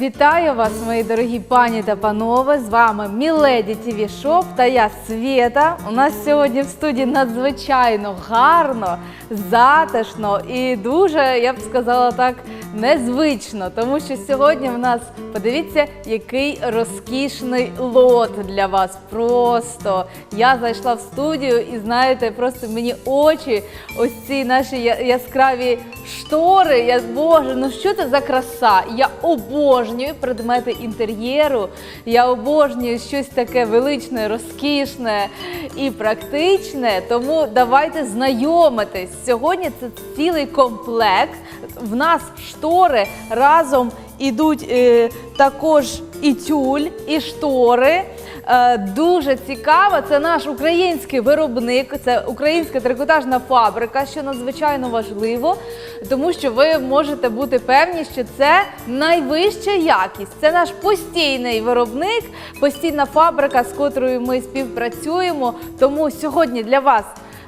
Вітаю вас, мої дорогі пані та панове! З вами Міледі Тіві Шоп та я Свєта. У нас сьогодні в студії надзвичайно гарно, затишно і дуже, я б сказала так, незвично, тому що сьогодні в нас подивіться, який розкішний лот для вас. Просто я зайшла в студію і знаєте, просто мені очі, ось ці наші яскраві штори. Я боже, ну що це за краса? Я обожнюю предмети інтер'єру. Я обожнюю щось таке величне, розкішне і практичне. Тому давайте знайомитись. Сьогодні це цілий комплект. В нас штори разом ідуть е, також і тюль, і штори. Е, Дуже цікаво. Це наш український виробник, це українська трикотажна фабрика, що надзвичайно важливо, тому що ви можете бути певні, що це найвища якість. Це наш постійний виробник, постійна фабрика, з котрою ми співпрацюємо. Тому сьогодні для вас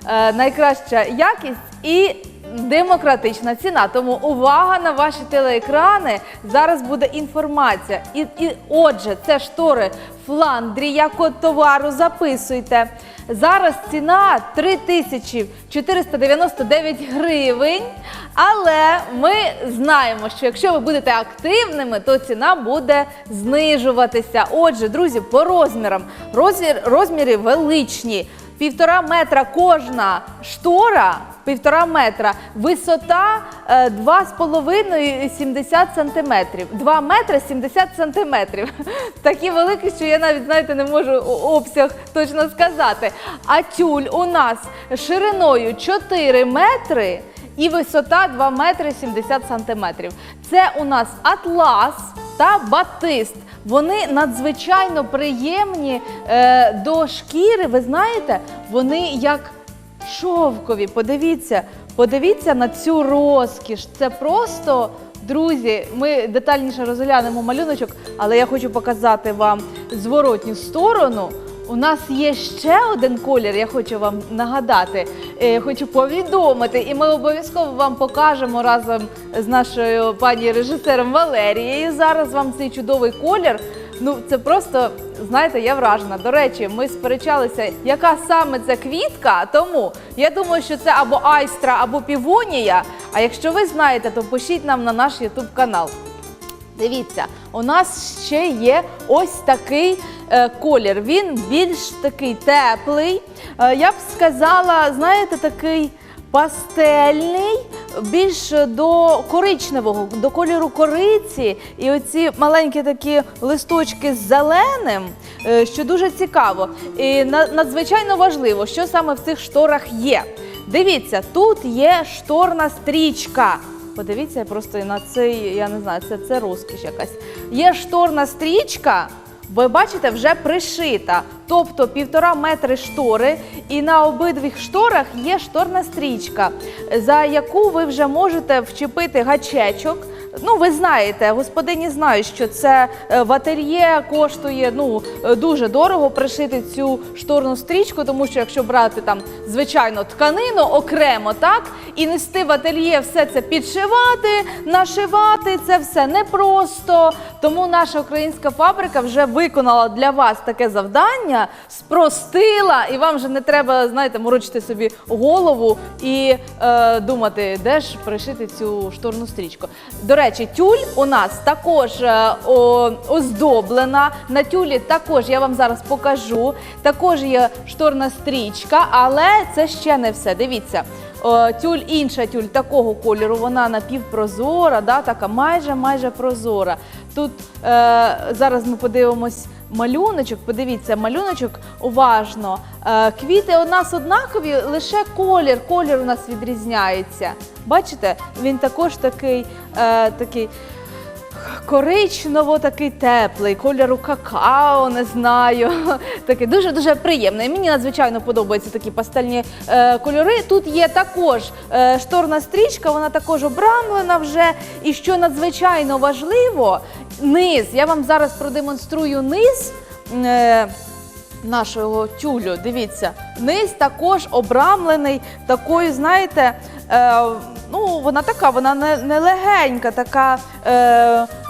е, найкраща якість і демократична ціна. Тому увага на ваші телеекрани. Зараз буде інформація. І, і отже, це штори Фландрія, код товару записуйте. Зараз ціна 3499 гривень. Але ми знаємо, що якщо ви будете активними, то ціна буде знижуватися. Отже, друзі, по розмірам. Розмір, розміри величні. Півтора метра кожна штора, півтора метра, висота е, 2,5-70 сантиметрів. 2 метри 70 сантиметрів. Такі великі, що я навіть, знаєте, не можу обсяг точно сказати. А тюль у нас шириною 4 метри і висота 2 метри 70 сантиметрів. Це у нас атлас та батист. Вони надзвичайно приємні е, до шкіри. Ви знаєте, вони як шовкові. Подивіться, подивіться на цю розкіш. Це просто. Друзі, ми детальніше розглянемо малюночок, але я хочу показати вам зворотню сторону. У нас є ще один колір, я хочу вам нагадати, е, хочу повідомити, і ми обов'язково вам покажемо разом з нашою пані режисером Валерією. Зараз вам цей чудовий колір. Ну, це просто, знаєте, я вражена. До речі, ми сперечалися, яка саме це квітка. Тому я думаю, що це або айстра, або півонія. А якщо ви знаєте, то пишіть нам на наш Ютуб канал. Дивіться, у нас ще є ось такий колір. Він більш такий теплий. Е, я б сказала, знаєте, такий пастельний, більш до коричневого, до кольору кориці. І оці маленькі такі листочки з зеленим, е, що дуже цікаво. І надзвичайно важливо, що саме в цих шторах є. Дивіться, тут є шторна стрічка. Подивіться просто на цей, я не знаю, це, це розкіш якась. Є шторна стрічка, ви бачите, вже пришита. Тобто півтора метри штори, і на обидвих шторах є шторна стрічка, за яку ви вже можете вчепити гачечок. Ну, ви знаєте, господині знають, що це е, в ательє коштує ну, е, дуже дорого пришити цю шторну стрічку, тому що якщо брати там звичайно тканину окремо, так, і нести в ательє все це підшивати, нашивати, це все непросто. Тому наша українська фабрика вже виконала для вас таке завдання, спростила, і вам вже не треба, знаєте, морочити собі голову і е, думати, де ж пришити цю шторну стрічку. До речі, тюль у нас також е, оздоблена. На тюлі також я вам зараз покажу. Також є шторна стрічка, але це ще не все. Дивіться. О, Тюль інша тюль такого кольору, вона напівпрозора, да, така майже майже прозора. Тут е, зараз ми подивимось малюночок. Подивіться, малюночок уважно. Е, квіти у нас однакові, лише колір. Колір у нас відрізняється. Бачите, він також такий, е, такий коричнево такий теплий, кольору какао, не знаю. Такий дуже-дуже приємний. Мені надзвичайно подобаються такі пастельні е, кольори. Тут є також е, шторна стрічка, вона також обрамлена вже. І що надзвичайно важливо, низ. Я вам зараз продемонструю низ. Е, Нашого тюлю, дивіться, низ також обрамлений такою, знаєте, Е, ну, вона така, вона не, легенька, така, е,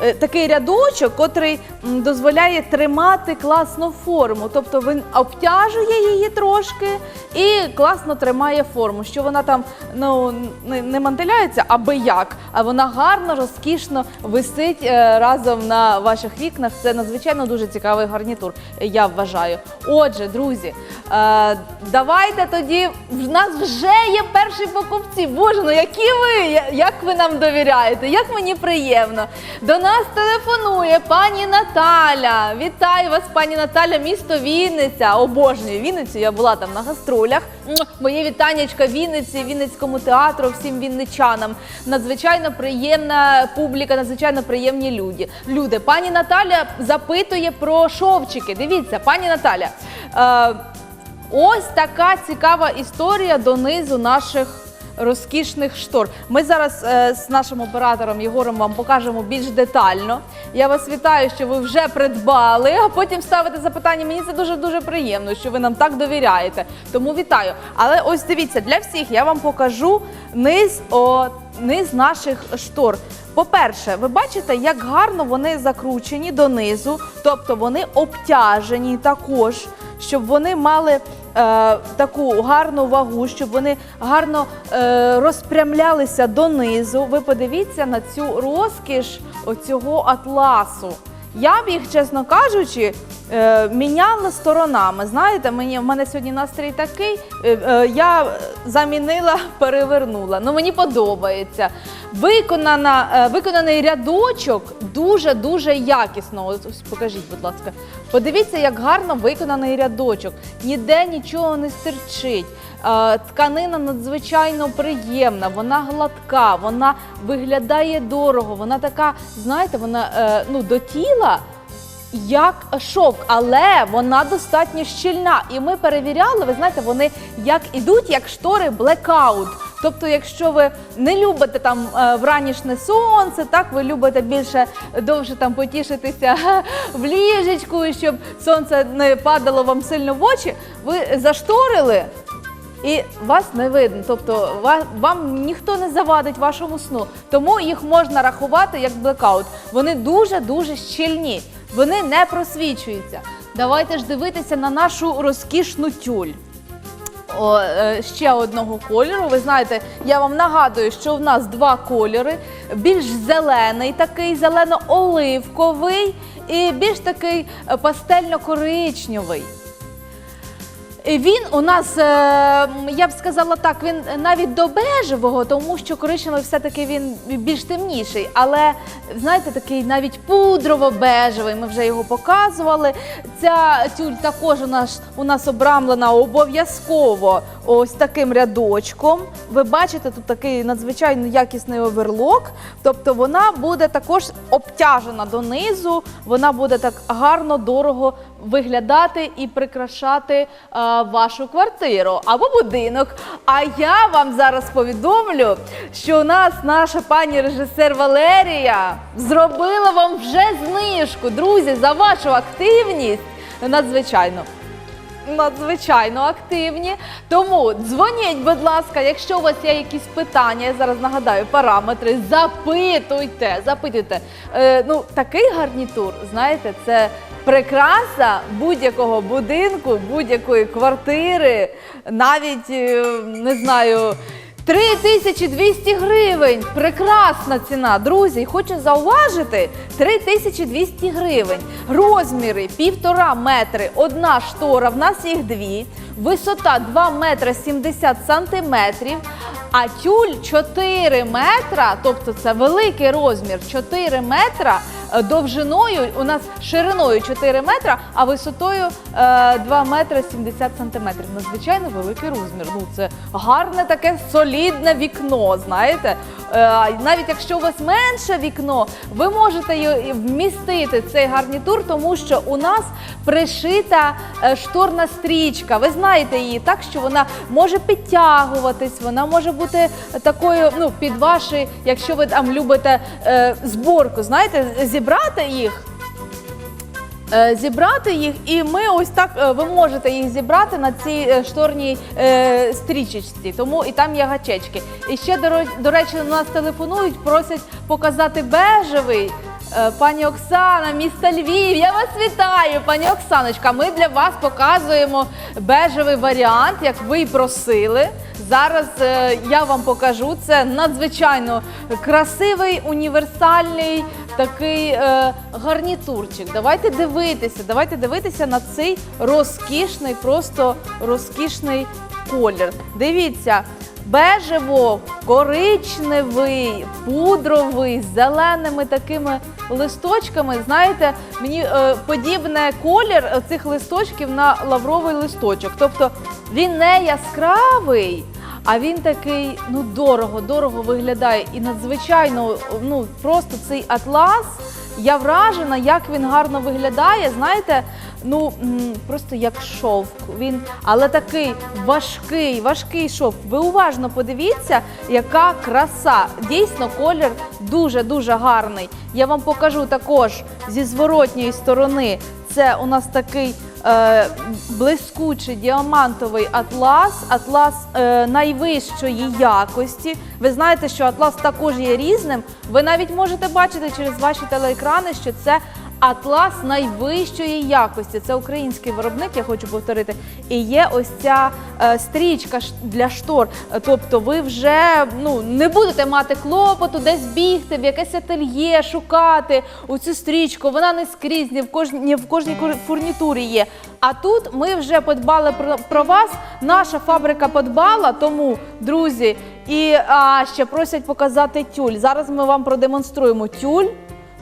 е, такий рядочок, котрий дозволяє тримати класну форму. Тобто він обтяжує її трошки і класно тримає форму. Що вона там ну, не, не мантиляється аби як, а вона гарно, розкішно висить е, разом на ваших вікнах. Це надзвичайно дуже цікавий гарнітур, я вважаю. Отже, друзі, е, давайте тоді. В нас вже є перші покупці. Боже, ну які ви? Як ви нам довіряєте? Як мені приємно. До нас телефонує пані Наталя. Вітаю вас, пані Наталя, місто Вінниця. Обожнюю Вінницю. Я була там на гастролях. Моє вітаннячка Вінниці, Вінницькому театру, всім вінничанам. Надзвичайно приємна публіка, надзвичайно приємні люди. Люди, пані Наталя запитує про шовчики. Дивіться, пані Наталя. Е, Ось така цікава історія донизу наших розкішних штор. Ми зараз е, з нашим оператором Єгором вам покажемо більш детально. Я вас вітаю, що ви вже придбали, а потім ставите запитання. Мені це дуже дуже приємно, що ви нам так довіряєте. Тому вітаю. Але ось дивіться, для всіх я вам покажу низ, о, низ наших штор. По-перше, ви бачите, як гарно вони закручені донизу, тобто вони обтяжені також, щоб вони мали таку гарну вагу, щоб вони гарно е, розпрямлялися донизу. Ви подивіться на цю розкіш оцього атласу. Я б їх, чесно кажучи, е, міняла сторонами. Знаєте, мені в мене сьогодні настрій такий. е, е, я замінила, перевернула. Ну мені подобається. Виконана, е, виконаний рядочок дуже дуже якісно. Ось, покажіть, будь ласка. Подивіться, як гарно виконаний рядочок. Ніде нічого не стирчить. Е, Тканина надзвичайно приємна, вона гладка, вона виглядає дорого. Вона така, знаєте, вона е, ну до тіла як шовк, але вона достатньо щільна. І ми перевіряли, ви знаєте, вони як ідуть, як штори блекаут. Тобто, якщо ви не любите там е, вранішнє сонце, так ви любите більше довше там потішитися в ліжечку, щоб сонце не падало вам сильно в очі, ви зашторили. І вас не видно, тобто ва- вам ніхто не завадить вашому сну. Тому їх можна рахувати як блекаут. Вони дуже дуже щільні, вони не просвічуються. Давайте ж дивитися на нашу розкішну тюль. О, е, ще одного кольору. Ви знаєте, я вам нагадую, що в нас два кольори: більш зелений, такий зелено-оливковий, і більш такий е, пастельно-коричневий. Він у нас, е, я б сказала так, він навіть до бежевого, тому що коричневий все-таки він більш темніший. Але знаєте, такий навіть пудрово-бежевий, ми вже його показували. Ця тюль також у нас, у нас обрамлена обов'язково ось таким рядочком. Ви бачите, тут такий надзвичайно якісний оверлок. Тобто вона буде також обтяжена донизу, вона буде так гарно, дорого виглядати і прикрашати е, вашу квартиру або будинок. А я вам зараз повідомлю, що у нас наша пані режисер Валерія зробила вам вже знижку, друзі, за вашу активність. Надзвичайно. Надзвичайно активні. Тому дзвоніть, будь ласка, якщо у вас є якісь питання, я зараз нагадаю параметри, запитуйте, запитуйте. Е, ну, такий гарнітур, знаєте, це прикраса будь-якого будинку, будь-якої квартири, навіть е, не знаю. 3200 гривень. Прекрасна ціна, друзі. Хочу зауважити: 3200 гривень. Розміри півтора метри. Одна штора, в нас їх дві. Висота 2 метри 70 сантиметрів. А тюль 4 метра, тобто це великий розмір, 4 метра е, довжиною, у нас шириною 4 метра, а висотою е, 2 метри 70 сантиметрів. Надзвичайно великий розмір. Ну це гарне таке солідне вікно. Знаєте, Е, навіть якщо у вас менше вікно, ви можете вмістити цей гарнітур, тому що у нас пришита е, шторна стрічка. Ви знаєте її так, що вона може підтягуватись, вона може бути такою, ну під ваші, якщо ви там любите е, зборку, знаєте, зібрати їх е, зібрати їх, і ми ось так е, ви можете їх зібрати на цій е, шторній е, стрічечці. Тому і там є гачечки. І ще до, до речі, нас телефонують, просять показати бежевий. Е, Пані Оксана, місто Львів, я вас вітаю, пані Оксаночка. Ми для вас показуємо бежевий варіант, як ви й просили. Зараз е, я вам покажу. Це надзвичайно красивий, універсальний такий е, гарнітурчик. Давайте дивитися, давайте дивитися на цей розкішний, просто розкішний колір. Дивіться. Бежево, коричневий, пудровий, з зеленими такими листочками. Знаєте, мені е, подібне колір цих листочків на лавровий листочок. Тобто він не яскравий, а він такий ну дорого, дорого виглядає. І надзвичайно, ну просто цей атлас. Я вражена, як він гарно виглядає. Знаєте, ну просто як шовк. Він, але такий важкий, важкий шовк. Ви уважно подивіться, яка краса. Дійсно, колір дуже дуже гарний. Я вам покажу також зі зворотньої сторони. Це у нас такий блискучий діамантовий атлас, атлас е, найвищої якості. Ви знаєте, що атлас також є різним. Ви навіть можете бачити через ваші телеекрани, що це атлас найвищої якості. Це український виробник, я хочу повторити. І є ось ця е, стрічка для штор. Тобто, ви вже ну не будете мати клопоту, десь бігти в якесь ательє, шукати оцю стрічку. Вона не скрізь, не в кожній, в кожній фурнітурі є. А тут ми вже подбали про, про вас. Наша фабрика подбала, тому друзі, і а, ще просять показати тюль. Зараз ми вам продемонструємо тюль.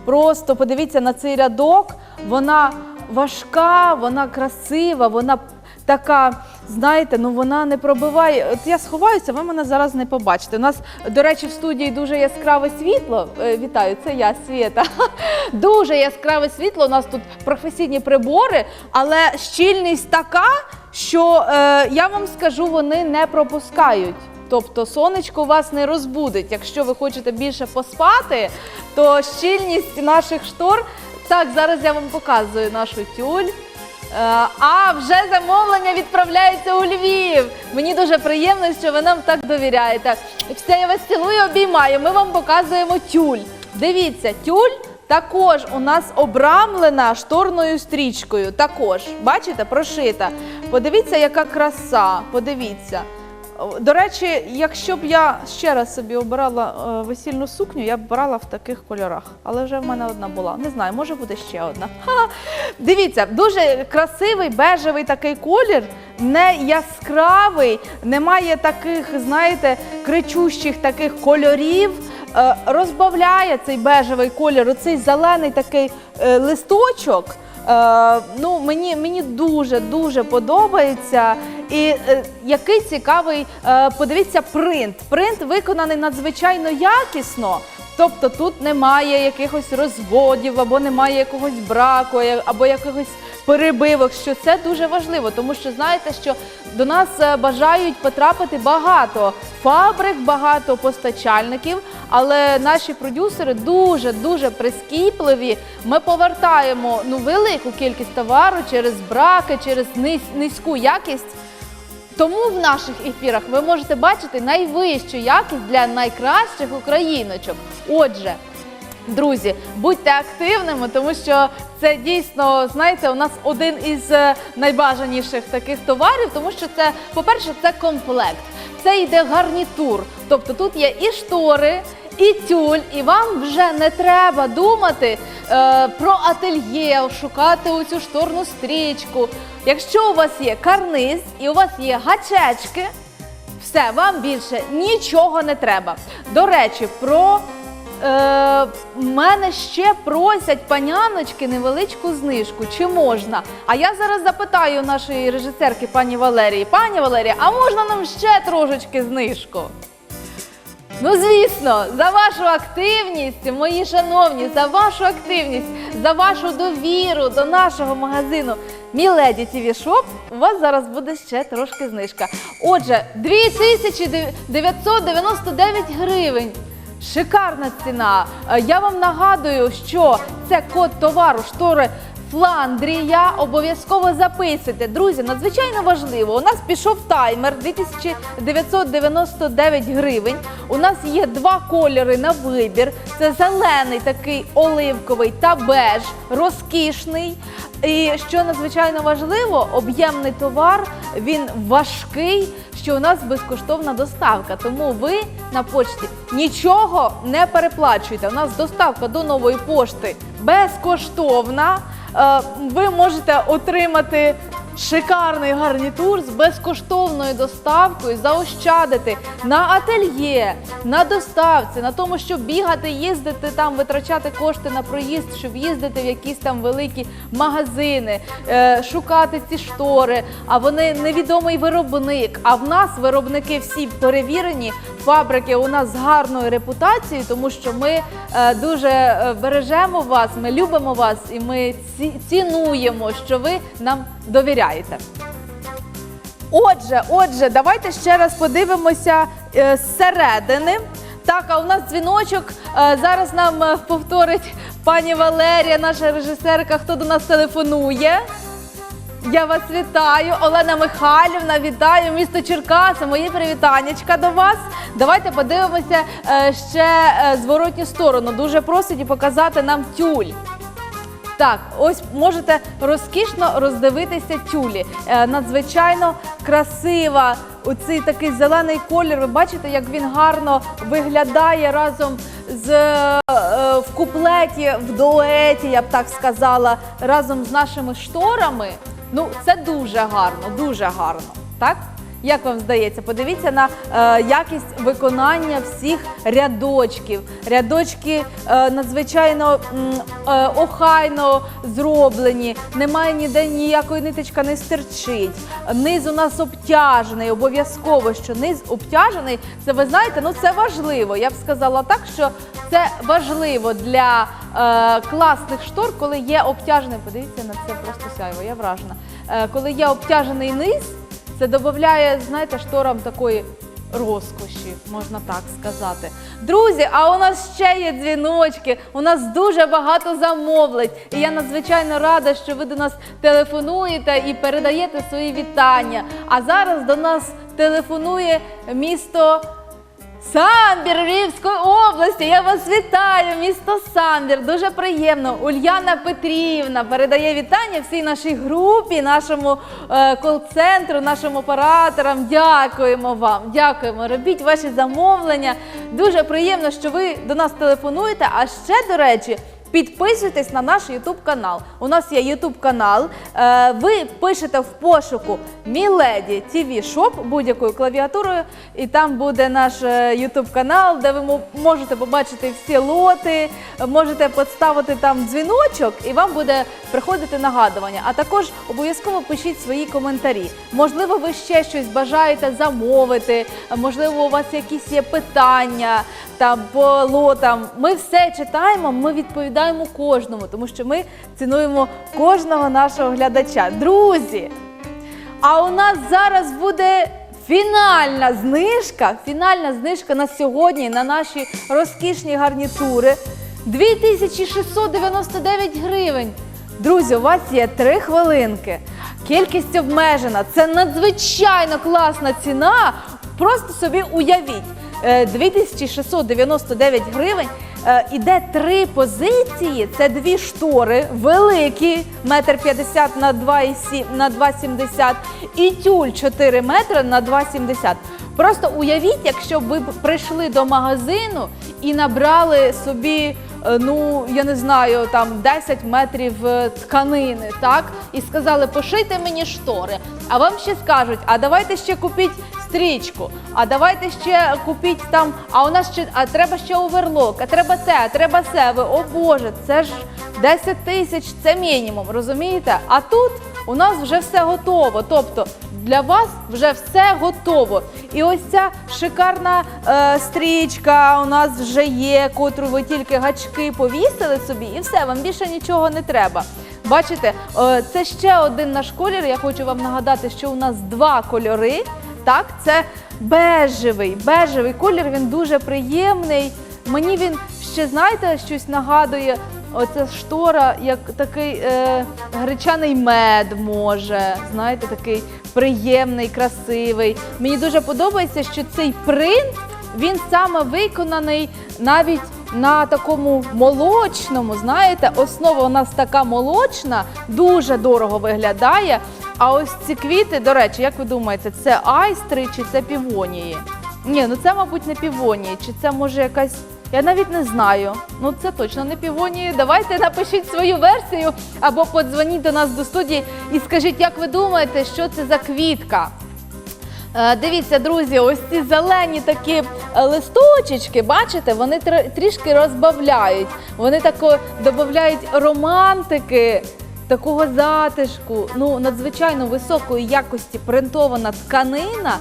Просто подивіться на цей рядок. Вона важка, вона красива, вона така, знаєте, ну вона не пробиває. От я сховаюся, ви мене зараз не побачите. У нас, до речі, в студії дуже яскраве світло. Е, Вітаю, це я, Свєта. Дуже яскраве світло. У нас тут професійні прибори, але щільність така, що е, я вам скажу, вони не пропускають. Тобто сонечко вас не розбудить. Якщо ви хочете більше поспати, то щільність наших штор. Так, зараз я вам показую нашу тюль. Е, А вже замовлення відправляється у Львів. Мені дуже приємно, що ви нам так довіряєте. Все, я вас цілую, обіймаю. Ми вам показуємо тюль. Дивіться, тюль також у нас обрамлена шторною стрічкою. Також, бачите, прошита. Подивіться, яка краса. Подивіться. До речі, якщо б я ще раз собі обирала е, весільну сукню, я б брала в таких кольорах. Але вже в мене одна була. Не знаю, може буде ще одна. Ха! Дивіться, дуже красивий бежевий такий колір, не яскравий, немає таких, знаєте, кричущих таких кольорів. Е, Розбавляє цей бежевий колір, оцей зелений такий е, листочок. Е, ну, мені, мені дуже дуже подобається. І е, який цікавий, е, подивіться, принт. Принт виконаний надзвичайно якісно. Тобто тут немає якихось розводів, або немає якогось браку, або якихось перебивок. Що це дуже важливо, тому що знаєте, що до нас е, бажають потрапити багато фабрик, багато постачальників. Але наші продюсери дуже дуже прискіпливі. Ми повертаємо ну велику кількість товару через браки, через низ- низьку якість. Тому в наших ефірах ви можете бачити найвищу якість для найкращих україночок. Отже, друзі, будьте активними, тому що це дійсно, знаєте, у нас один із е, найбажаніших таких товарів, тому що це, по-перше, це комплект, це йде гарнітур. Тобто тут є і штори. І тюль, і вам вже не треба думати е, про ательє, шукати оцю шторну стрічку. Якщо у вас є карниз і у вас є гачечки, все, вам більше нічого не треба. До речі, про е, мене ще просять паняночки невеличку знижку. Чи можна? А я зараз запитаю нашої режисерки пані Валерії. Пані Валерія, а можна нам ще трошечки знижку? Ну, звісно, за вашу активність, мої шановні, за вашу активність, за вашу довіру до нашого магазину Міледі ТВ Шоп, у вас зараз буде ще трошки знижка. Отже, 2999 гривень. Шикарна ціна. Е, Я вам нагадую, що це код товару штори Фландрія. Обов'язково записуйте. Друзі, надзвичайно важливо. У нас пішов таймер 2999 гривень. У нас є два кольори на вибір: це зелений, такий оливковий та беж, розкішний. І що надзвичайно важливо, об'ємний товар він важкий, що у нас безкоштовна доставка. Тому ви на почті нічого не переплачуєте. У нас доставка до нової пошти безкоштовна. Е, Ви можете отримати шикарний гарнітур з безкоштовною доставкою, заощадити на ательє, на доставці, на тому, щоб бігати, їздити там, витрачати кошти на проїзд, щоб їздити в якісь там великі магазини, е, шукати ці штори. А вони невідомий виробник. А в нас виробники всі перевірені. Фабрики у нас з гарною репутацією, тому що ми е, дуже е, бережемо вас, ми любимо вас і ми цінуємо, що ви нам довіряєте. Отже, отже, давайте ще раз подивимося е, зсередини. Так, а у нас дзвіночок. Зараз нам повторить пані Валерія, наша режисерка, хто до нас телефонує. Я вас вітаю, Олена Михайлівна, вітаю місто Черкаси. Мої привітаннячка до вас. Давайте подивимося е, ще е, зворотню сторону. Дуже просить показати нам тюль. Так, ось можете розкішно роздивитися тюлі. Е, надзвичайно красива. Оцей такий зелений колір. Ви бачите, як він гарно виглядає разом з е, в куплеті, в дуеті, я б так сказала, разом з нашими шторами. Ну, це дуже гарно, дуже гарно. Так? Як вам здається, подивіться на е, якість виконання всіх рядочків. Рядочки е, надзвичайно е, охайно зроблені, немає ніде ніякої ниточка не стирчить. Низ у нас обтяжений, обов'язково, що низ обтяжений. Це ви знаєте, ну це важливо. Я б сказала так, що це важливо для е, класних штор, коли є обтяжений. Подивіться на це просто сяйво, я вражена. Е, коли є обтяжений низ. Це додає, знаєте, шторам такої розкоші, можна так сказати. Друзі, а у нас ще є дзвіночки. У нас дуже багато замовлень. І я надзвичайно рада, що ви до нас телефонуєте і передаєте свої вітання. А зараз до нас телефонує місто. Самбір Львівської області. Я вас вітаю, місто Самбір. Дуже приємно. Ульяна Петрівна передає вітання всій нашій групі, нашому е, кол-центру, нашим операторам. Дякуємо вам. Дякуємо. Робіть ваші замовлення. Дуже приємно, що ви до нас телефонуєте. А ще, до речі, Підписуйтесь на наш YouTube канал. У нас є YouTube канал. Е, ви пишете в пошуку Міледі TV Shop будь-якою клавіатурою, і там буде наш е, YouTube канал, де ви можете побачити всі лоти, можете поставити там дзвіночок, і вам буде приходити нагадування. А також обов'язково пишіть свої коментарі. Можливо, ви ще щось бажаєте замовити, можливо, у вас якісь є питання там по лотам. Ми все читаємо, ми відповідаємо кожному, тому що ми цінуємо кожного нашого глядача. Друзі, а у нас зараз буде фінальна знижка. Фінальна знижка на сьогодні на наші розкішні гарнітури. 2699 гривень. Друзі, у вас є три хвилинки. Кількість обмежена. Це надзвичайно класна ціна. Просто собі уявіть. Е, 2699 гривень. Е, Іде три позиції. Це дві штори, великі, метр 50 на 2,7 на 2,70 і тюль 4 метри на 2,70. Просто уявіть, якщо б ви прийшли до магазину і набрали собі, е, ну я не знаю, там 10 метрів е, тканини, так, і сказали, пошийте мені штори. А вам ще скажуть, а давайте ще купіть стрічку, а давайте ще купіть там, а у нас ще а треба ще оверлок, а треба те, а треба се. Ви, о Боже, це ж 10 тисяч, це мінімум, розумієте? А тут у нас вже все готово. Тобто для вас вже все готово. І ось ця шикарна е, стрічка у нас вже є, котру ви тільки гачки повісили собі, і все, вам більше нічого не треба. Бачите, е, це ще один наш колір. Я хочу вам нагадати, що у нас два кольори. Так, це бежевий. Бежевий колір, він дуже приємний. Мені він ще, знаєте, щось нагадує оця штора, як такий е, гречаний мед може. Знаєте, такий приємний, красивий. Мені дуже подобається, що цей принт він саме виконаний навіть на такому молочному. Знаєте, основа у нас така молочна, дуже дорого виглядає. А ось ці квіти, до речі, як ви думаєте, це айстри чи це півонії? Ні, ну це, мабуть, не півонії, чи це може якась. Я навіть не знаю. Ну це точно не півонії. Давайте напишіть свою версію або подзвоніть до нас до студії і скажіть, як ви думаєте, що це за квітка? Е, Дивіться, друзі, ось ці зелені такі е, листочечки, бачите, вони тр- трішки розбавляють. Вони тако додають романтики, такого затишку. Ну, надзвичайно високої якості принтована тканина.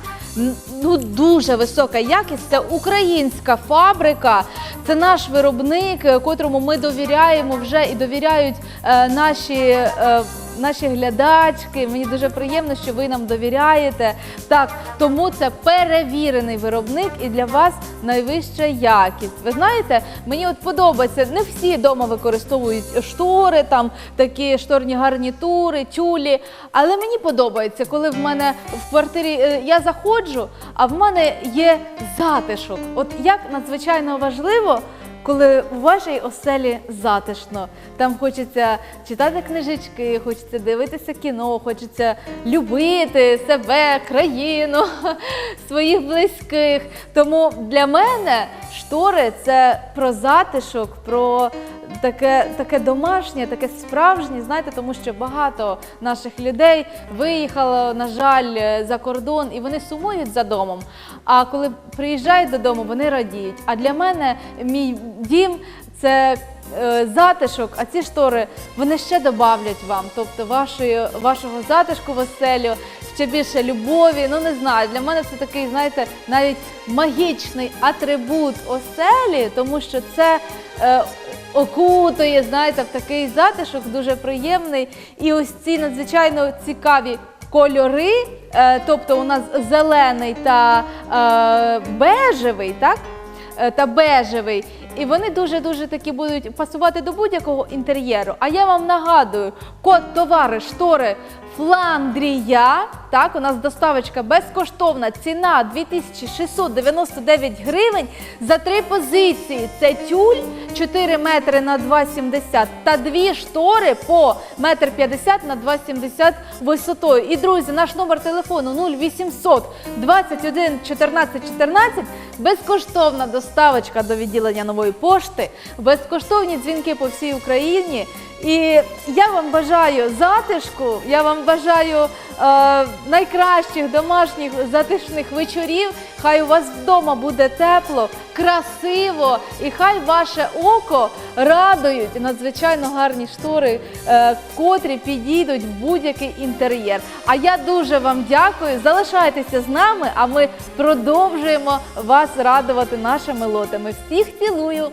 Ну, дуже висока якість. Це українська фабрика, це наш виробник, е, котрому ми довіряємо вже і довіряють е, наші. е, Наші глядачки, мені дуже приємно, що ви нам довіряєте. Так, тому це перевірений виробник і для вас найвища якість. Ви знаєте, мені от подобається, не всі вдома використовують штори, там такі шторні гарнітури, тюлі. Але мені подобається, коли в мене в квартирі е, я заходжу, а в мене є затишок. От як надзвичайно важливо. Коли у вашій оселі затишно, там хочеться читати книжечки, хочеться дивитися кіно, хочеться любити себе, країну, своїх близьких. Тому для мене штори це про затишок, про таке, таке домашнє, таке справжнє. Знаєте, тому що багато наших людей виїхало, на жаль, за кордон, і вони сумують за домом. А коли приїжджають додому, вони радіють. А для мене мій дім це е, затишок, а ці штори вони ще добавлять вам, тобто вашої, вашого затишку в оселю, ще більше любові. Ну не знаю, для мене це такий, знаєте, навіть магічний атрибут оселі, тому що це. Е, Окутує, знаєте, в такий затишок дуже приємний. І ось ці надзвичайно цікаві кольори, е, тобто у нас зелений та е, бежевий, так? Е, та бежевий. І вони дуже-дуже такі будуть пасувати до будь-якого інтер'єру. А я вам нагадую, код товари штори Фландрія. Так, у нас доставочка безкоштовна. Ціна 2699 гривень за три позиції. Це тюль 4 метри на 2,70 та дві штори по 1,50 на 2,70 висотою. І друзі, наш номер телефону 0800 21 14 14. Безкоштовна доставочка до відділення нової пошти, безкоштовні дзвінки по всій Україні. І я вам бажаю затишку, я вам бажаю е, найкращих домашніх затишних вечорів. Хай у вас вдома буде тепло, красиво, і хай ваше око радують надзвичайно гарні штори, е, котрі підійдуть в будь-який інтер'єр. А я дуже вам дякую. Залишайтеся з нами, а ми продовжуємо вас радувати нашими лотами. Всіх цілую!